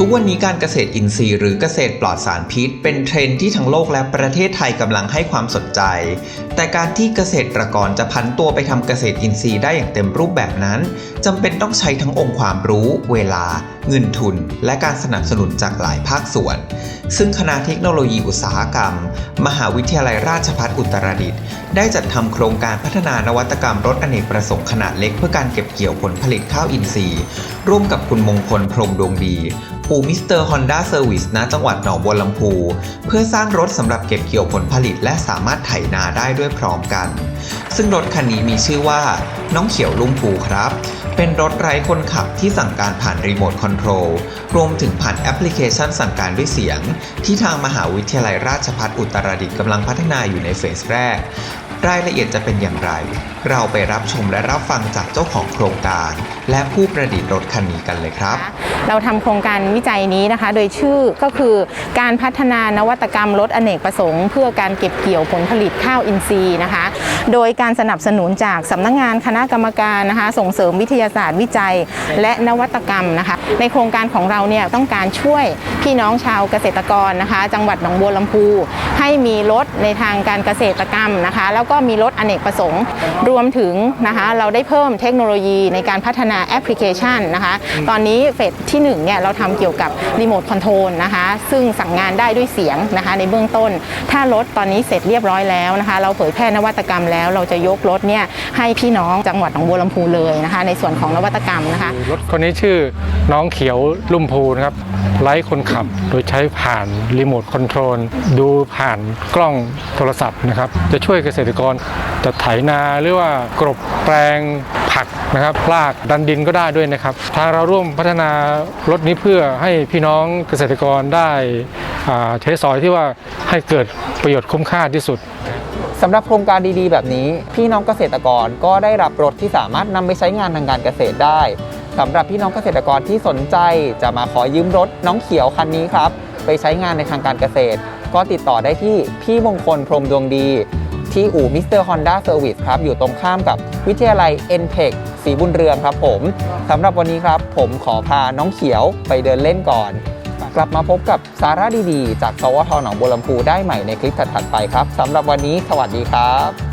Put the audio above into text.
ทุกวันนี้การเกษตรอินทรีย์หรือเกษตรปลอดสารพิษ เป็นเทรนด์ที่ทั้งโลกและประเทศไทยกำลังให้ความสนใจ แต่การที่เกษตรกรจะพันตัวไปทำเกษตรอินทรีย์ได้อย่างเต็มรูปแบบนั้นจำเป็นต้องใช้ทั้งองค์ความรู้ เวลา เงินทุน และการสนับสนุนจากหลายภาคส่วน ซึ่งคณะเทคโนโลยีอุตสาหกรรม มหาวิทยาลัยราชภัฏอุตรดิตถ์ได้จัดทำโครงการพัฒนานวัตกรรมรถอเนกประสงค์ขนาดเล็กเพื่อการเก็บเกี่ยวผลผลิตข้าวอินทรีย์ ร่วมกับคุณมงคลพรมดวงดี ปูมิสเตอร์ฮอนด้าเซอร์วิสณจังหวัดหนองบัวลำพู เพื่อสร้างรถสำหรับเก็บเกี่ยวผลผลิตและสามารถไถนาได้ด้วยพร้อมกัน ซึ่งรถคันนี้มีชื่อว่า น้องเขียวลุงปูครับ เป็นรถไร้คนขับที่สั่งการผ่านรีโมทคอนโทรล รวมถึงผ่านแอปพลิเคชันสั่งการด้วยเสียง ที่ทางมหาวิทยาลัยราชภัฏอุตรดิตถ์กำลังพัฒนาอยู่ในเฟสแรก รายละเอียดจะเป็นอย่างไร เราไปรับชมและรับฟังจากเจ้าของโครงการ และผู้ประดิษฐ์รถคันนี้กันเลยครับ เราทำโครงการวิจัยนี้นะคะ โดยชื่อก็คือการพัฒนานวัตกรรมรถอเนกประสงค์ เพื่อการเก็บเกี่ยวผลผลิตข้าวอินทรีย์นะคะ โดยการสนับสนุนจากสำนักงานคณะกรรมการนะคะส่งเสริมวิทยาศาสตร์วิจัย และนวัตกรรมนะคะ ในโครงการของเราเนี่ยต้องการช่วยพี่น้องชาวเกษตรกรนะคะ จังหวัดหนองบัวลำพูให้มีรถในทางการเกษตรกรรมนะคะ แล้วก็มีรถอเนกประสงค์รวมถึงนะคะเราได้เพิ่มเทคโนโลยีในการพัฒนาแอปพลิเคชันนะคะ ตอนนี้เฟสที่1เนี่ยเราทำเกี่ยวกับรีโมทคอนโทรลนะคะ ซึ่งสั่งงานได้ด้วยเสียงนะคะในเบื้องต้น ถ้ารถตอนนี้เสร็จเรียบร้อยแล้วนะคะ เราเผยแพร่นวัตกรรมแล้วเราจะยกรถเนี่ยให้พี่น้องจังหวัดหนองบัวลำพูเลยนะคะ ในส่วนของนวัตกรรมนะคะรถคนนี้ชื่อน้องเขียวลุ่มพูนะครับไร้คนขับโดยใช้ผ่านรีโมทคอนโทรลดูผ่านกล้องโทรศัพท์นะครับ จะช่วยเกษตรกรจะไถนาหรือว่ากรบแปลงผักนะครับลากดันดินก็ได้ด้วยนะครับ ทางเราร่วมพัฒนารถนี้เพื่อให้พี่น้องเกษตรกรได้ใช้สอยที่ว่าให้เกิดประโยชน์คุ้มค่าที่สุด สำหรับโครงการดีๆ แบบนี้ พี่น้องเกษตรกรก็ได้รับรถที่สามารถนำไปใช้งานทางการเกษตรได้สำหรับพี่น้องเกษตรกรที่สนใจจะมาขอยืมรถน้องเขียวคันนี้ครับ ไปใช้งานในทางการเกษตร ก็ติดต่อได้ที่พี่มงคลพรมดวงดี ที่อู่มิสเตอร์ฮอนด้าเซอร์วิสครับ อยู่ตรงข้ามกับวิทยาลัย n t e c h สีบุญเรืองครับผมสำหรับวันนี้ครับ ผมขอพาน้องเขียวไปเดินเล่นก่อน กลับมาพบกับสาระดีๆ จากสวทหนองบัวลำพูได้ใหม่ในคลิปถัดๆไปครับสำหรับวันนี้สวัสดีครับ